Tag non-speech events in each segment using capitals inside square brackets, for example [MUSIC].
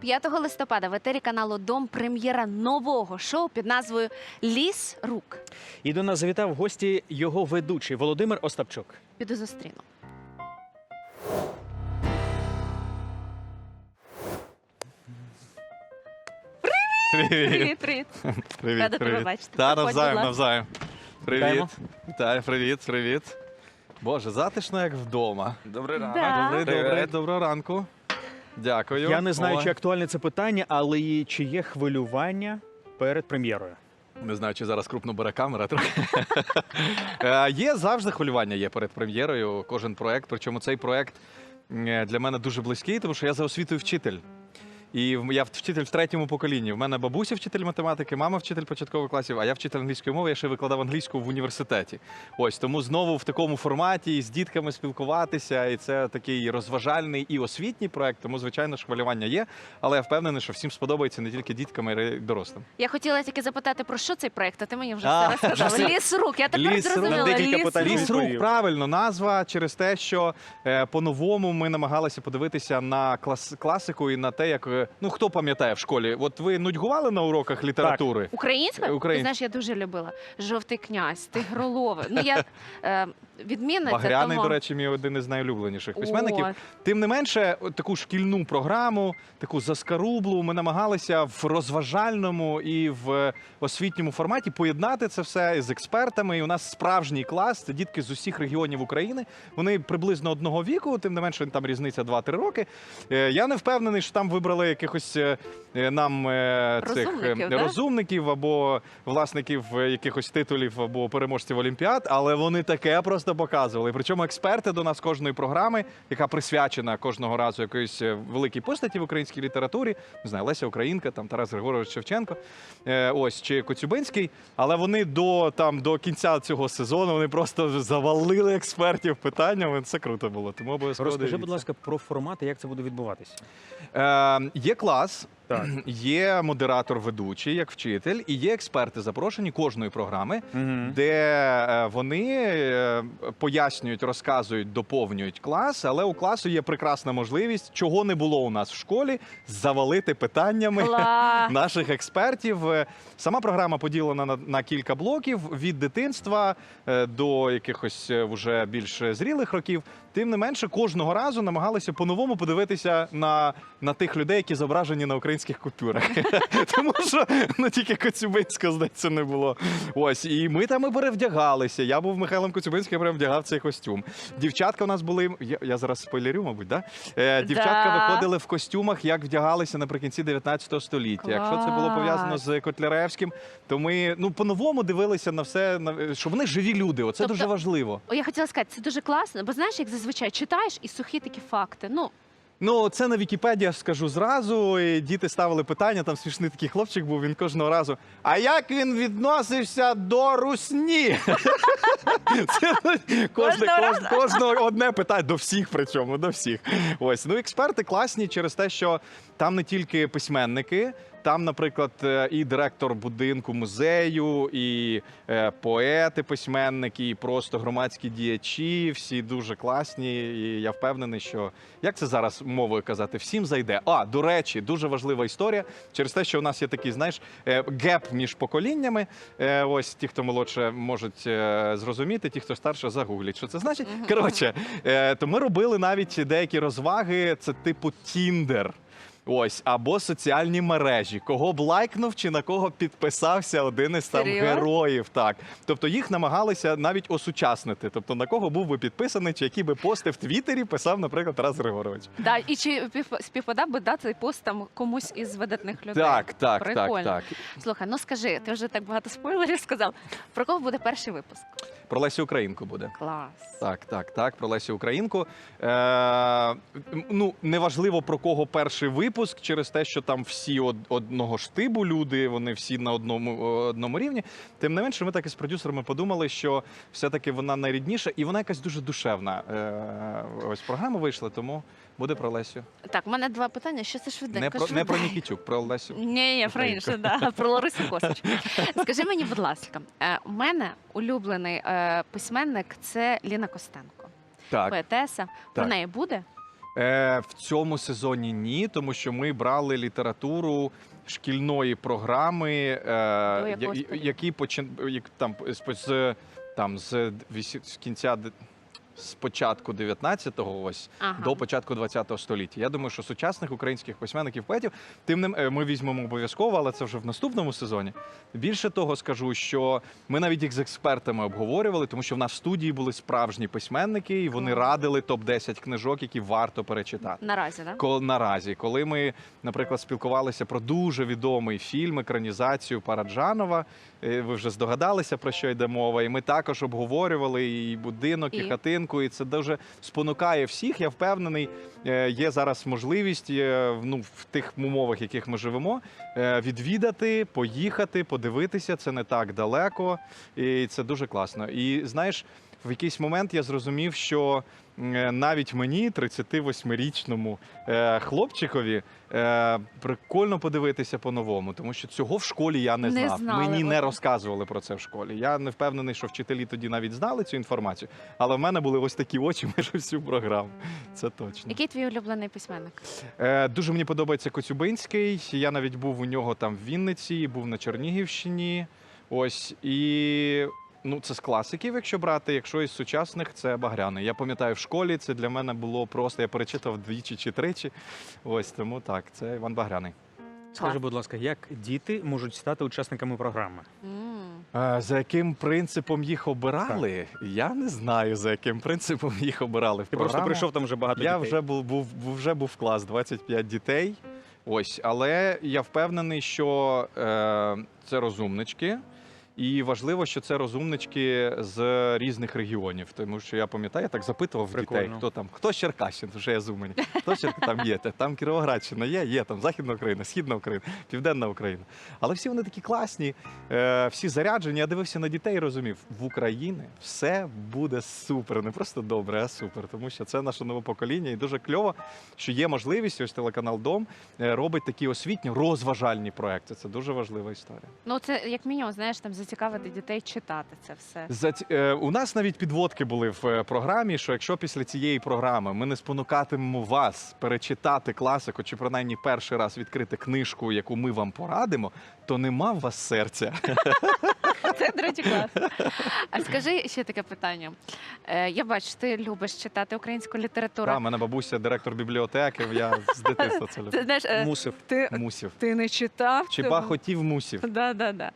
5 листопада в етері каналу Дом прем'єра нового шоу під назвою Ліс рук. І до нас завітав в гості його ведучий Володимир Остапчук. Піду зустріну. Привіт, привіт. Привіт, Рада тебе привіт. бачити. Та Проходь, навзаєм, будь ласка. навзаєм. Привіт. Вітаємо. Вітаю, привіт, привіт. Боже, затишно як вдома. Добрий ранок. Да. Добрий, Привіт. добрий, доброго ранку. Дякую. Я не знаю, Ой. чи актуальне це питання, але і чи є хвилювання перед прем'єрою. Не знаю, чи зараз крупно бере камера трохи. [LAUGHS] Е, Є завжди хвилювання є перед прем'єрою, кожен проект. Причому цей проект е, для мене дуже близький, тому що я за освітою вчитель. І я вчитель в третьому поколінні. В мене бабуся вчитель математики, мама вчитель початкових класів, а я вчитель англійської мови, я ще викладав англійську в університеті. Ось тому знову в такому форматі з дітками спілкуватися, і це такий розважальний і освітній проект. Тому, звичайно ж, хвилювання є. Але я впевнений, що всім сподобається не тільки діткам, а й дорослим. Я хотіла тільки запитати, про що цей проект, а ти мені вже А, все розказав. [LAUGHS] Ліс рук. Я тепер зрозуміла. Ліс рук. Ліс рук, правильно назва через те, що е, по-новому ми намагалися подивитися на клас- класику і на те, як е, ну хто пам'ятає в школі. От ви нудьгували на уроках літератури? Українська? Ти Українська. знаєш, я дуже любила. Жовтий князь, тигролове. Ну я е, відмінниця, Багряний, тому... до речі, мій один із найулюбленіших письменників. О, Тим не менше, таку шкільну програму, таку заскарублу, ми намагалися в розважальному і в освітньому форматі поєднати це все з експертами. І у нас справжній клас. Це дітки з усіх регіонів України. Вони приблизно одного віку, тим не менше там різниця 2-3 роки. Е, Я не впевнений, що там вибрали якихось е, е, нам е, цих Розумників, да? розумників або власників якихось титулів або переможців олімпіад, але вони таке просто показували. Причому експерти до нас кожної програми, яка присвячена кожного разу якоїсь е, великій постаті в українській літературі, не знаю, Леся Українка, там Тарас Григорович Шевченко, е, ось чи Коцюбинський. Але вони до там до кінця цього сезону вони просто завалили експертів питаннями. Це круто було. Тому обов'язково Розкажи, дивіться. будь ласка, про формати, як це буде відбуватися. Е, є клас, Так. є модератор ведучий, як вчитель, і є експерти запрошені кожної програми, Угу. де е, вони е, пояснюють, розказують, доповнюють клас. Але у класу є прекрасна можливість, чого не було у нас в школі, завалити питаннями. Клас. [LAUGHS] Наших експертів сама програма поділена на, на кілька блоків від дитинства е, до якихось вже більш зрілих років. Тим не менше, кожного разу намагалися по-новому подивитися на, на тих людей, які зображені на українських купюрах. [LAUGHS] Тому що ну тільки Коцюбинського, здається, не було. Ось, і ми там і перевдягалися. Я був Михайлом Коцюбинським, я перевдягав цей костюм. Дівчатка у нас були. Я, я зараз спойлерю, мабуть, да? Е, дівчатка Да. виходили в костюмах, як вдягалися наприкінці 19 століття. Якщо це було пов'язано з Котляревським, то ми ну по-новому дивилися на все, на що вони живі люди. Оце Тобто- дуже важливо. О, я хотіла сказати, це дуже класно, бо знаєш, як зазвичай читаєш і сухі такі факти. Ну, Ну, це на Вікіпедії я скажу зразу. І діти ставили питання. Там смішний такий хлопчик був. Він кожного разу. А як він відносився до русні? [LAUGHS] Це кожне, кож, кожного одне питання до всіх, причому до всіх. Ось ну експерти класні через те, що там не тільки письменники. Там, наприклад, е, і директор будинку музею, і е, поети, письменники, і просто громадські діячі. Всі дуже класні. І я впевнений, що як це зараз мовою казати, всім зайде. А до речі, дуже важлива історія через те, що у нас є такий, знаєш, е, геп між поколіннями. Ось ті, хто молодше, можуть зрозуміти, ті, хто старше, загуглять, що це значить. Коротше, то ми робили навіть деякі розваги. Це типу Тіндер. Ось або соціальні мережі, кого б лайкнув чи на кого підписався один із там Серйозно? героїв. Так, тобто їх намагалися навіть осучаснити. Тобто на кого був би підписаний, чи які би пости в Твіттері писав, наприклад, Тарас Григорович. да, і чи пів- співпадав би да, цей пост там комусь із видатних людей? Так, так, Прикольно. так, так. Слухай, ну скажи, ти вже так багато спойлерів сказав. Про кого буде перший випуск? Про Лесю Українку буде. Клас. Так, так, так, про Лесю Українку. Е, ну, неважливо про кого перший випуск, через те, що там всі од, одного штибу люди, вони всі на одному, одному рівні. Тим не менше, ми так із продюсерами подумали, що все-таки вона найрідніша і вона якась дуже душевна. Е, ось програма вийшла, тому буде про Лесю. Так, в мене два питання. Що це швиденько? Не про, не про. Нікітюк, про Лесю. Ні, ні, про інше, да, про Ларису Косич. [LAUGHS] Скажи мені, будь ласка, е, у мене улюблений е, письменник це Ліна Костенко, Так. поетеса. Про неї буде? Е, в цьому сезоні ні, тому що ми брали літературу шкільної програми, е, які почин, як, там, з, там, з, з кінця з початку 19-го ось Ага. до початку 20-го століття. Я думаю, що сучасних українських письменників поетів тим не ми візьмемо обов'язково, але це вже в наступному сезоні. Більше того, скажу, що ми навіть їх з експертами обговорювали, тому що в нас в студії були справжні письменники, і вони радили топ 10 книжок, які варто перечитати. Наразі, так? Ко- наразі, коли ми, наприклад, спілкувалися про дуже відомий фільм, екранізацію Параджанова, е, ви вже здогадалися про що йде мова, і ми також обговорювали і будинок, і, І? хатинку, і це дуже спонукає всіх. Я впевнений, е, є зараз можливість е, ну, в тих умовах, в яких ми живемо, е, відвідати, поїхати, подивитися. Це не так далеко, і це дуже класно. І знаєш, в якийсь момент я зрозумів, що е, навіть мені, 38-річному е, хлопчикові, е, прикольно подивитися по-новому, тому що цього в школі я не Не знав. знали Мені не розказували про це в школі. Я не впевнений, що вчителі тоді навіть знали цю інформацію, але в мене були ось такі очі [LAUGHS] майже всю програму. Це точно. Який твій улюблений письменник? Дуже мені подобається Коцюбинський. Я навіть був у нього там в Вінниці, був на Чернігівщині. Ось і. Ну, це з класиків, якщо брати. Якщо із сучасних, це Багряний. Я пам'ятаю, в школі це для мене було просто. Я перечитав двічі чи тричі. Ось тому так, це Іван Багряний. Скажи, будь ласка, як діти можуть стати учасниками програми? Е, за яким принципом їх обирали? Я не знаю, за яким принципом [LAUGHS] їх обирали. В Ти просто програму. прийшов там вже багато Я дітей. вже був, був, був вже був клас 25 дітей. Ось, але я впевнений, що е, це розумнички. І важливо, що це розумнички з різних регіонів. Тому що я пам'ятаю, я так запитував в дітей, хто там, хто з Черкащин, вже я з Умані. Хто з там є? Там Кіровоградщина є, є там Західна Україна, Східна Україна, Південна Україна. Але всі вони такі класні, е, всі заряджені. Я дивився на дітей і розумів, в Україні все буде супер, не просто добре, а супер. Тому що це наше нове покоління, і дуже кльово, що є можливість. Ось телеканал Дом е, робить такі освітні розважальні проекти. Це дуже важлива історія. Ну, це як мінімум, знаєш, там зацікавити дітей читати це все. За ці- е, у нас навіть підводки були в е, програмі, що якщо після цієї програми ми не спонукатимемо вас перечитати класику, чи принаймні перший раз відкрити книжку, яку ми вам порадимо, то нема в вас серця. Це, до речі, класно. А скажи ще таке питання. Е, я бачу, ти любиш читати українську літературу. Та, мене бабуся, директор бібліотеки. Я з дитинства це Ти люблю. знаєш, е, Мусив. ти, Мусів. ти не читав? Чи Ти- ба хотів мусів? Да, да, да.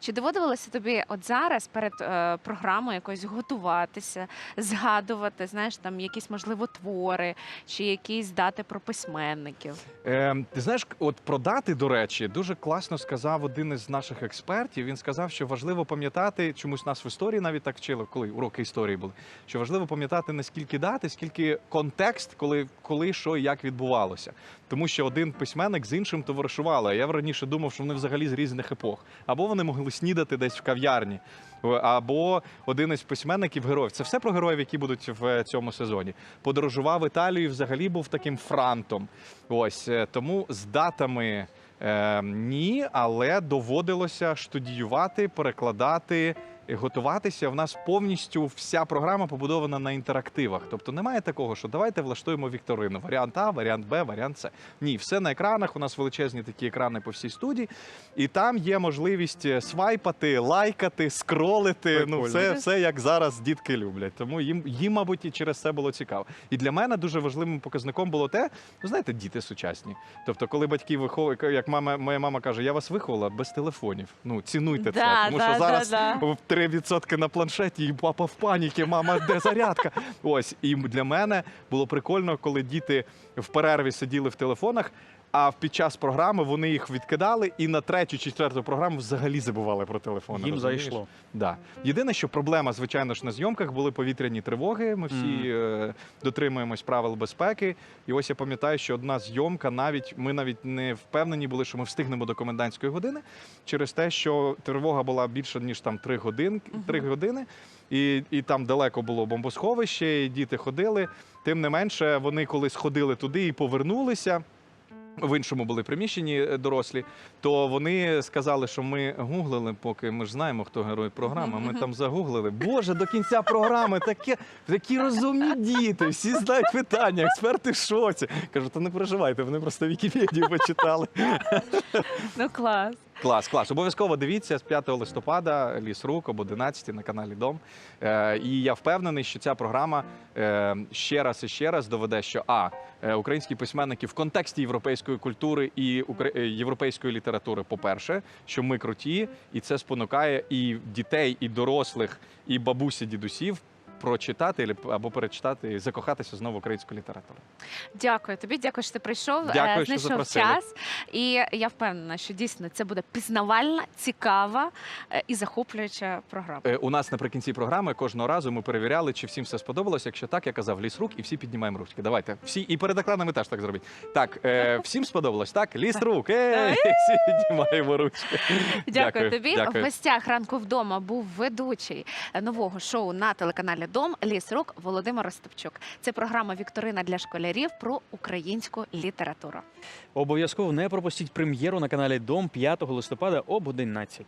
Чи доводилося тобі от зараз перед е, програмою якось готуватися, згадувати, знаєш, там якісь можливо твори, чи якісь дати про письменників? Е, ти знаєш, от про дати, до речі, дуже класно сказав один із наших експертів. Він сказав, що важливо пам'ятати, чомусь нас в історії навіть так вчили, коли уроки історії були. Що важливо пам'ятати не скільки дати, скільки контекст, коли, коли що і як відбувалося. Тому що один письменник з іншим товаришували. Я раніше думав, що вони взагалі з різних епох. Або вони могли снідати десь в кав'ярні, е, або один із письменників героїв. Це все про героїв, які будуть в цьому сезоні. Подорожував Італію, і взагалі був таким франтом. Ось е, тому з датами. Е, ні, але доводилося штудіювати, перекладати, готуватися. В нас повністю вся програма побудована на інтерактивах. Тобто немає такого, що давайте влаштуємо вікторину. Варіант А, варіант Б, варіант С. Ні, все на екранах. У нас величезні такі екрани по всій студії, і там є можливість е, свайпати, лайкати, скролити. Ну, все, все як зараз дітки люблять. Тому їм, їм, мабуть, і через це було цікаво. І для мене дуже важливим показником було те, ну знаєте, діти сучасні. Тобто, коли батьки виховують, як мама, моя мама каже, я вас виховала без телефонів. Ну цінуйте це, тому да, що да, зараз да. в 3% на планшеті, і папа в паніки, мама, де зарядка? Ось і для мене було прикольно, коли діти в перерві сиділи в телефонах. А під час програми вони їх відкидали і на третю чи четверту програму взагалі забували про телефони. Їм розумієш? зайшло. Да. Єдине, що проблема, звичайно ж, на зйомках були повітряні тривоги. Ми всі е, дотримуємось правил безпеки. І ось я пам'ятаю, що одна зйомка, навіть ми навіть не впевнені були, що ми встигнемо до комендантської години, через те, що тривога була більше ніж там три годин, три години. І, і там далеко було бомбосховище, і діти ходили. Тим не менше, вони колись ходили туди і повернулися. В іншому були приміщенні е, дорослі, то вони сказали, що ми гуглили, поки ми ж знаємо, хто герой програми. Ми там загуглили. Боже, до кінця програми таке, такі розумні діти, всі знають питання, експерти в шоці. Кажу, то не переживайте, вони просто Вікіпедію почитали. Ну клас. Клас, клас. Обов'язково дивіться з 5 листопада Ліс рук об 11 на каналі Дом. Е, і я впевнений, що ця програма е, ще раз і ще раз доведе, що а е, українські письменники в контексті європейської культури і е, європейської літератури, по-перше, що ми круті, і це спонукає і дітей, і дорослих, і бабусі, дідусів. Прочитати або перечитати і закохатися знову в українську літературу. Дякую тобі, дякую, що ти прийшов. е, Дякую, що знайшов запросили. час. І я впевнена, що дійсно це буде пізнавальна, цікава е, і захоплююча програма. Е, У нас наприкінці програми кожного разу ми перевіряли, чи всім все сподобалось. Якщо так, я казав ліс рук, і всі піднімаємо ручки. Давайте всі і перед екранами теж так зробіть. Так, е, [LAUGHS] всім сподобалось, так? Ліс рук. [LAUGHS] Всі піднімаємо ручки. Дякую, тобі. Дякую. В гостях ранку вдома був ведучий нового шоу на телеканалі Дом Ліс Рук Володимир Остапчук. Це програма Вікторина для школярів про українську літературу. Обов'язково не пропустіть прем'єру на каналі Дом 5 листопада об 11.